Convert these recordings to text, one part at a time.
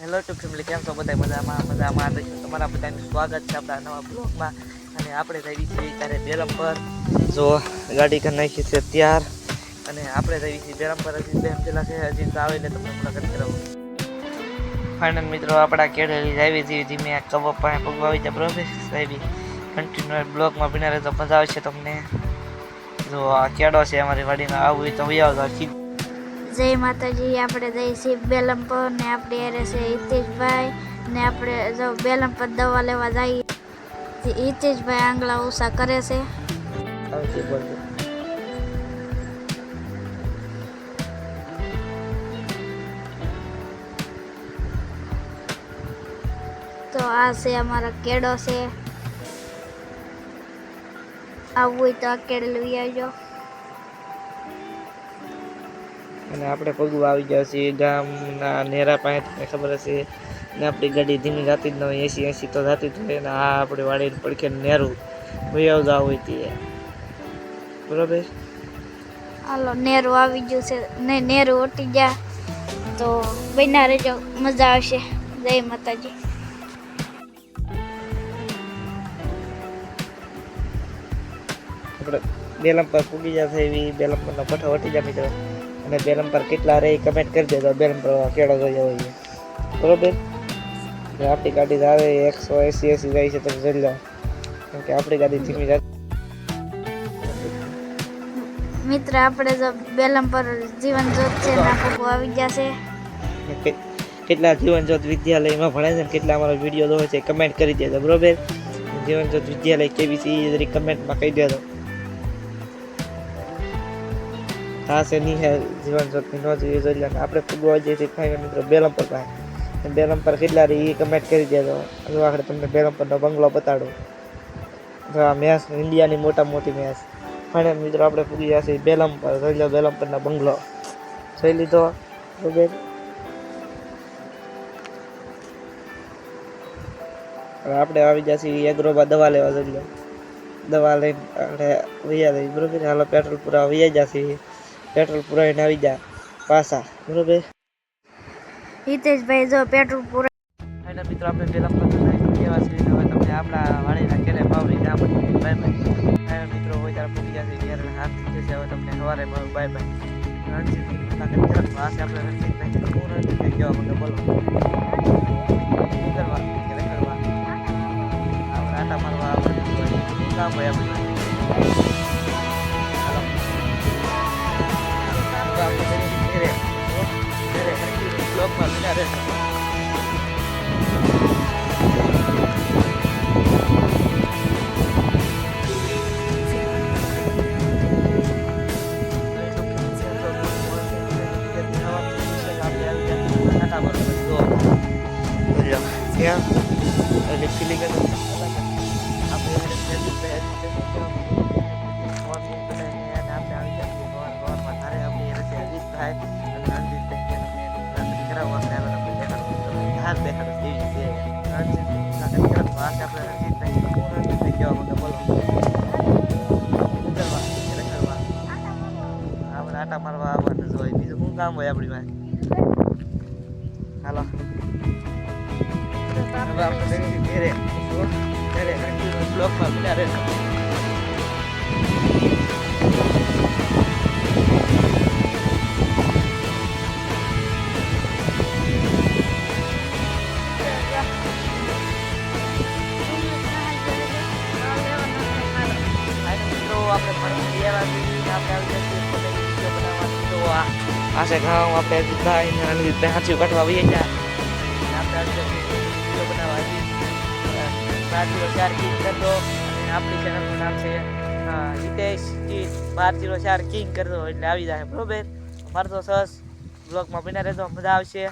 Hello two family કેમ છો બધા? મજામાં મજામાં. તો તમારા બધાનું સ્વાગત છે આપણા નવા બ્લોગમાં અને આપણે રહી છીએ ત્યારે બેરમ પર. જો ગાડી કરી નાખી છે ત્યાર અને આપણે જઈએ છીએ બેરમ હજી બેન પેલા છે, હજી આવે એટલે તમને મુલાકાત કરાવું. ફાઇનલ મિત્રો, આપણા કેળેલી આવી ધીમે આ કવર પાસે પગવાવી આવી જાય બરોબર? સાહેબી કન્ટિન્યુ બ્લોગમાં બિના રહેતો મજા આવશે તમને. જો આ કેળો છે અમારી વાડીમાં, આવું હોય તો વહી આવજો. જય માતાજી, આપણે જઈએ છીએ બેલમપુર ને આપણે યારે છે હિતેશભાઈ ને આપણે જો બેલમપુર દવા લેવા જઈએ હિતેશભાઈ આંગળા ઉષા કરે છે. તો આ છે અમારો કેડો છે. આવવું હોય તો આ કેળે લઈ આવજો. અને આપણે પગું આવી ગયા છીએ ગામના નેરા પાસે તમને ખબર હશે. ને આપણી ગાડી ધીમી જાતી જ ન હોય એસી એસી તો જાતી જ હોય. ને આ આપણે વાડીને પડખે નેરું આવતા હોય. તે બરાબર? હાલો નેરું આવી ગયું છે. ને નેરું ઓટી ગયા. તો બન્યા રહેજો. મજા આવશે. જય માતાજી. આપણે બેલમ પર પૂગી જશે એવી. બેલમ પરનો પઠો વટી જાય મિત્રો. અને બેલમ પર કેટલા રહે કમેન્ટ કરી દેજો બેલમ પર કેળો જોઈએ હોય બરોબર? આપણી ગાડી આવે એકસો એસી એસી જાય છે તમે જોઈ લો. કેમ કે આપણી ગાડી ધીમી જાય મિત્ર આપણે જો બેલમ પર જીવન જોત છે ના આવી ગયા છે. કેટલા જીવન જ્યોત વિદ્યાલયમાં ભણે છે કેટલા અમારો વીડિયો જોવે છે કમેન્ટ કરી દેજો બરોબર? જીવન જ્યોત વિદ્યાલય કેવી છે એ કમેન્ટમાં કહી દેજો. હા છે નિહાલ જીવન જ્યોતની નો જોઈએ જોઈ લે આપણે ફૂગવા જઈએ છીએ ફાઈનલ મિત્રો બેલમપર પાસે ને બેલમપર કેટલા રહી એ કમેન્ટ કરી દેજો. હજુ આગળ તમને બેલમપરનો બંગલો બતાડું. જો આ મેચ ઇન્ડિયાની મોટા મોટી મેચ ફાઈનલ મિત્રો, આપણે પૂગી જશે બેલમપર જોઈ લો બેલમપરનો બંગલો. જોઈ લીધો? બરોબર? હવે આપણે આવી જશે એગ્રોમાં દવા લેવા જઈએ દવા લઈને આપણે વૈયા જઈએ. બરોબર? હાલો, પેટ્રોલ પૂરા વૈયા જશે પેટ્રોલ પુરાવીને આવી જા પાછા બરોબર? હિતેશભાઈ જો પેટ્રોલ પૂરા ફાઈનલ મિત્રો આપણે પેલા પંદર કેવા છે હવે તમને આપણા વાડીના કેરે ભાવ ના બધી બાય બાય મિત્રો હોય ત્યારે પૂરી જશે ઘેર હાથ થઈ જશે હવે તમને સવારે મળું બાય બાય. રણજીત તરફ પાસે આપણે રણજીત રણજીત ભાઈ કહેવા માંગે બોલો. કરવા આટા મારવા આપણે કામ હોય આપણે. deh yang ada feeling kan apa yang ada feeling રહેશે આપણે આટા મારવા આવવાનું જ હોય બીજું શું કામ હોય આપણી પાસે હાલો આપણે ઘેરે? ઘેરે બ્લોકમાં રહેજો. પાસે ગામ આપણે અજીતભાઈ ને અનિલભાઈ હાથીઓ કાઢવા આવીએ ત્યાં આપણે આવી જઈએ વીડિયો બનાવવા હજી બાર જીરો ચાર કિંગ કરી દો અને આપણી ચેનલનું નામ છે હિતેશ જી બાર જીરો ચાર કિંગ કરતો એટલે આવી જાય બરોબર અમારે તો સરસ બ્લોગમાં બના રહેજો મજા આવશે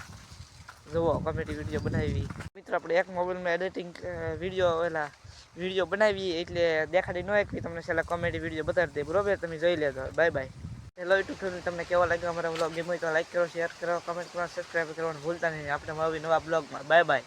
જુઓ કોમેડી વીડિયો બનાવી મિત્રો આપણે એક મોબાઈલમાં એડિટિંગ વીડિયો ઓલા વીડિયો બનાવી એટલે દેખાડી ન એક તમને છેલ્લા કોમેડી વીડિયો બતાવી દે, બરોબર? તમે જોઈ લેજો. Bye bye hello YouTube family, તમને કેવા લાગ્યો અમારા બ્લોગ ગમે તો લાઈક કરો શેર કરો કમેન્ટ કરો સબસ્ક્રાઈબ કરવાનું ભૂલતા નહીં. આપણે મળવી નવા બ્લોગમાં બાય બાય